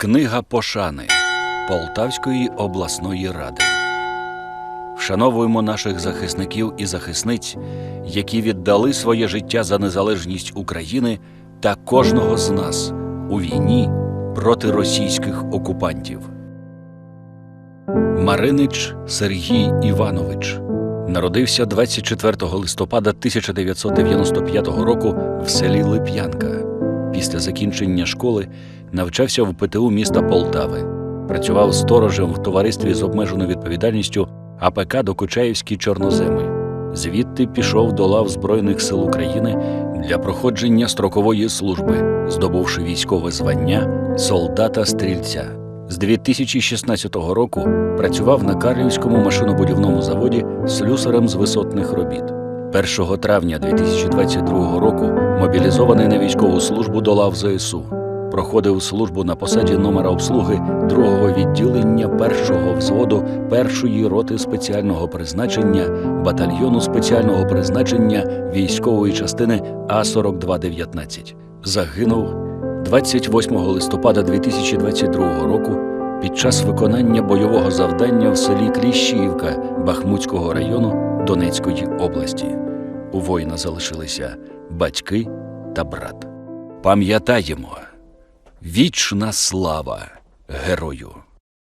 Книга пошани Полтавської обласної ради. Вшановуємо наших захисників і захисниць, які віддали своє життя за незалежність України та кожного з нас у війні проти російських окупантів. Маринич Сергій Іванович народився 24 листопада 1995 року в селі Лип'янка. Після закінчення школи навчався в ПТУ міста Полтави. Працював сторожем в товаристві з обмеженою відповідальністю АПК Докучаївські чорноземи. Звідти пішов до лав Збройних сил України для проходження строкової служби, здобувши військове звання солдата-стрільця. З 2016 року працював на Карлівському машинобудівному заводі слюсарем з висотних робіт. 1 травня 2022 року мобілізований на військову службу до лав ЗСУ. Проходив службу на посаді номера обслуги другого відділення першого взводу першої роти спеціального призначення батальйону спеціального призначення військової частини А-4219. Загинув 28 листопада 2022 року під час виконання бойового завдання в селі Кліщіївка Бахмутського району Донецької області. У воїна залишилися батьки та брат. Пам'ятаємо, вічна слава герою!